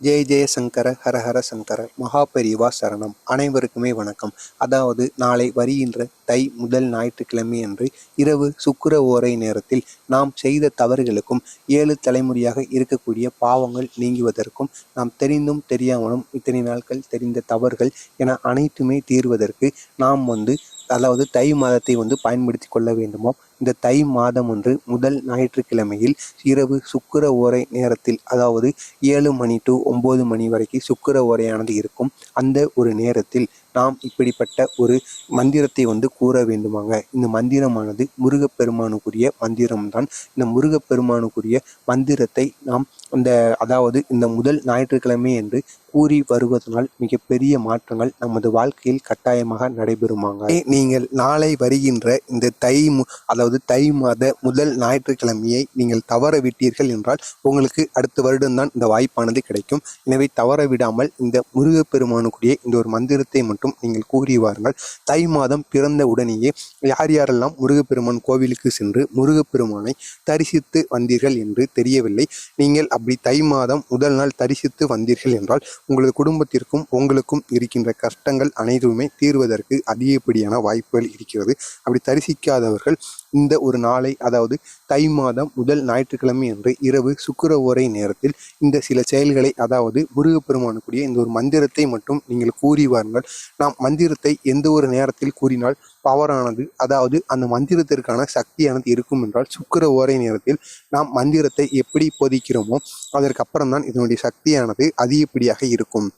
ஜெய ஜெய சங்கர சங்கர மகாபெரிவா சரணம். அனைவருக்குமே வணக்கம். அதாவது நாளை வருகின்ற தை முதல் ஞாயிற்றுக்கிழமை அன்று இரவு சுக்கர ஓரை நேரத்தில் நாம் செய்த தவறுகளுக்கும் ஏழு தலைமுறையாக இருக்கக்கூடிய பாவங்கள் நீங்குவதற்கும் நாம் தெரிந்தும் தெரியாமலும் இத்தனை நாட்கள் தெரிந்த தவறுகள் என அனைத்துமே தீர்வதற்கு நாம் வந்து அதாவது தை மாதத்தை வந்து பயன்படுத்தி கொள்ள வேண்டுமோ இந்த தை மாதம் ஒன்று முதல் ஞாயிற்றுக்கிழமையில் இரவு சுக்கிர ஓரை நேரத்தில் அதாவது ஏழு மணி டு ஒம்பது மணி வரைக்கும் சுக்கிர ஓரையானது இருக்கும். அந்த ஒரு நேரத்தில் நாம் இப்படிப்பட்ட ஒரு மந்திரத்தை வந்து கூற வேண்டுமாங்க. இந்த மந்திரமானது முருகப்பெருமானுக்குரிய மந்திரம்தான். இந்த முருகப்பெருமானுக்குரிய மந்திரத்தை நாம் இந்த அதாவது இந்த முதல் ஞாயிற்றுக்கிழமை என்று கூறி வருவதனால் மிகப்பெரிய மாற்றங்கள் நமது வாழ்க்கையில் கட்டாயமாக நடைபெறுமாங்க. நீங்கள் நாளை வருகின்ற இந்த தை மு- அதாவது தை மாத முதல் ஞாயிற்றுக்கிழமையை நீங்கள் தவற விட்டீர்கள் என்றால் உங்களுக்கு அடுத்த வருடம்தான் இந்த வாய்ப்பானது கிடைக்கும். எனவே தவற விடாமல் இந்த முருகப்பெருமானுக்குரிய இந்த ஒரு மந்திரத்தை மட்டும் நீங்கள் கூறி வாருங்கள். தை மாதம் பிறந்த உடனேயே யார் யாரெல்லாம் முருகப்பெருமான் கோவிலுக்கு சென்று முருகப்பெருமானை தரிசித்து வந்தீர்கள் என்று தெரியவில்லை. நீங்கள் அப்படி தை மாதம் முதல் நாள் தரிசித்து வந்தீர்கள் என்றால் உங்களது குடும்பத்திற்கும் உங்களுக்கும் இருக்கின்ற கஷ்டங்கள் அனைத்துமே தீர்வதற்கு அதிகப்படியான வாய்ப்புகள் இருக்கிறது. அப்படி தரிசிக்காதவர்கள் இந்த ஒரு நாளை அதாவது தை மாதம் முதல் ஞாயிற்றுக்கிழமை அன்று இரவு சுக்கர ஓரை நேரத்தில் இந்த சில செயல்களை அதாவது முருகப்பெருமானுக்குரிய இந்த ஒரு மந்திரத்தை மட்டும் நீங்கள் கூறி வாருங்கள். நாம் மந்திரத்தை எந்த ஒரு நேரத்தில் கூறினால் பவரானது அதாவது அந்த மந்திரத்திற்கான சக்தியானது இருக்கும் என்றால் சுக்கர ஓரை நேரத்தில் நாம் மந்திரத்தை எப்படி போதிக்கிறோமோ அதற்கப்புறம் தான் இதனுடைய சக்தியானது அதிகப்படியாக இருக்கும்.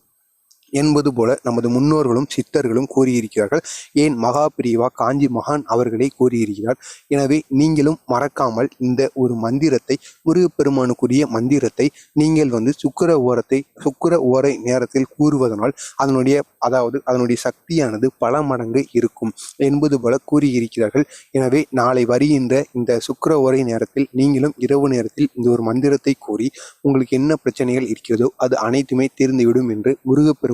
என்பது போல நமது முன்னோர்களும் சித்தர்களும் கூறியிருக்கிறார்கள். ஏன் மகாபிரிவா காஞ்சி மகான் அவர்களே கூறியிருக்கிறார்? எனவே நீங்களும் மறக்காமல் இந்த ஒரு மந்திரத்தை முருகப்பெருமானுக்குரிய மந்திரத்தை நீங்கள் வந்து சுக்கர ஓரத்தை சுக்கர ஓரை நேரத்தில் கூறுவதனால் அதனுடைய அதாவது அதனுடைய சக்தியானது பல மடங்கு இருக்கும் என்பது போல கூறியிருக்கிறார்கள். எனவே நாளை வருகின்ற இந்த சுக்கர ஓரை நேரத்தில் நீங்களும் இரவு நேரத்தில் இந்த ஒரு மந்திரத்தை கூறி உங்களுக்கு என்ன பிரச்சனைகள் இருக்கிறதோ அது அனைத்துமே தீர்ந்துவிடும் என்று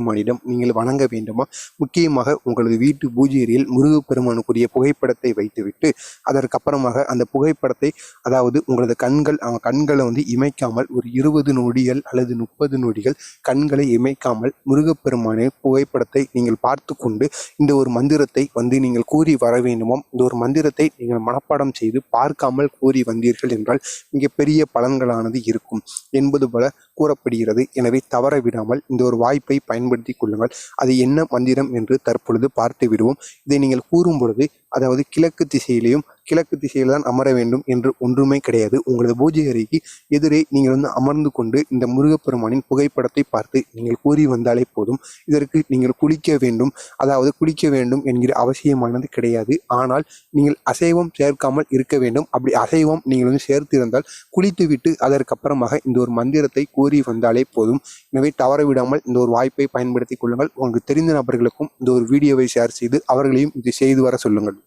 முருகப்பெருமானிடம் நீங்கள் வணங்க வேண்டுமா? முக்கியமாக உங்களது வீட்டு பூஜை முருகப்பெருமானுக்குரிய புகைப்படத்தை வைத்துவிட்டு அதற்கப்புறமாக அந்த புகைப்படத்தை அதாவது உங்களது கண்கள் அவன் கண்களை வந்து இமைக்காமல் ஒரு இருபது நொடிகள் அல்லது முப்பது நொடிகள் கண்களை இமைக்காமல் முருகப்பெருமானை புகைப்படத்தை நீங்கள் பார்த்து கொண்டு இந்த ஒரு மந்திரத்தை வந்து நீங்கள் கூறி வர வேண்டுமாம் இந்த ஒரு மந்திரத்தை நீங்கள் மனப்பாடம் செய்து பார்க்காமல் கூறி வந்தீர்கள் என்றால் மிகப்பெரிய பலன்களானது இருக்கும். என்பது போல கூறப்படுகிறது. எனவே தவற விடாமல் இந்த ஒரு வாய்ப்பை பயன்படுத்தி கொள்ளுங்கள். அது என்ன மந்திரம் என்று தற்பொழுது பார்த்து விடுவோம் இதை நீங்கள் கூறும் பொழுது அதாவது கிழக்கு திசையிலையும் கிழக்கு திசையில் தான் அமர வேண்டும் என்று ஒன்றுமே கிடையாது. உங்களது பூஜை அறைக்கு எதிரே நீங்கள் வந்து அமர்ந்து கொண்டு இந்த முருகப்பெருமானின் புகைப்படத்தை பார்த்து நீங்கள் கூறி வந்தாலே போதும். இதற்கு நீங்கள் குளிக்க வேண்டும். அதாவது குளிக்க வேண்டும் என்கிற அவசியமானது கிடையாது. ஆனால் நீங்கள் அசைவம் சேர்க்காமல் இருக்க வேண்டும். அப்படி அசைவம் நீங்கள் வந்து சேர்த்திருந்தால் குளித்துவிட்டு அதற்கப்புறமாக இந்த ஒரு மந்திரத்தை கூறி வந்தாலே போதும். எனவே தவறவிடாமல் இந்த ஒரு வாய்ப்பை பயன்படுத்திக் கொள்ளுங்கள். உங்களுக்கு தெரிந்த நபர்களுக்கும் இந்த ஒரு வீடியோவை ஷேர் செய்து அவர்களையும் இதை செய்து வர சொல்லுங்கள்.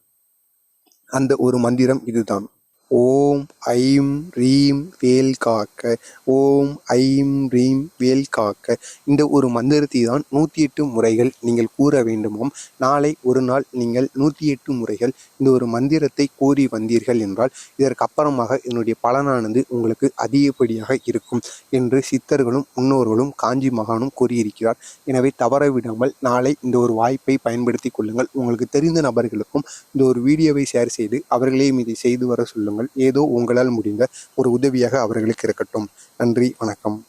அந்த ஒரு மந்திரம் இதுதான். ஓம் ஐம் ரீம் வேல் காக்க ஓம் ஐம் ரீம் வேல் காக்க. இந்த ஒரு மந்திரத்தை தான் நூற்றி எட்டு முறைகள் நீங்கள் கூற வேண்டுமாம். நாளை ஒரு நாள் நீங்கள் நூற்றி எட்டு முறைகள் இந்த ஒரு மந்திரத்தை கூறி வந்தீர்கள் என்றால் இதற்கு அப்புறமாக என்னுடைய பலனானது உங்களுக்கு அதிகப்படியாக இருக்கும் என்று சித்தர்களும் முன்னோர்களும் காஞ்சி மகானும் கூறியிருக்கிறார். எனவே தவற விடாமல் நாளை இந்த ஒரு வாய்ப்பை பயன்படுத்தி கொள்ளுங்கள். உங்களுக்கு தெரிந்த நபர்களுக்கும் இந்த ஒரு வீடியோவை ஷேர் செய்து அவர்களையும் இதை செய்து வர சொல்லுங்கள். ஏதோ உங்களால் முடிந்த ஒரு உதவியாக அவர்களுக்கு இருக்கட்டும். நன்றி வணக்கம்.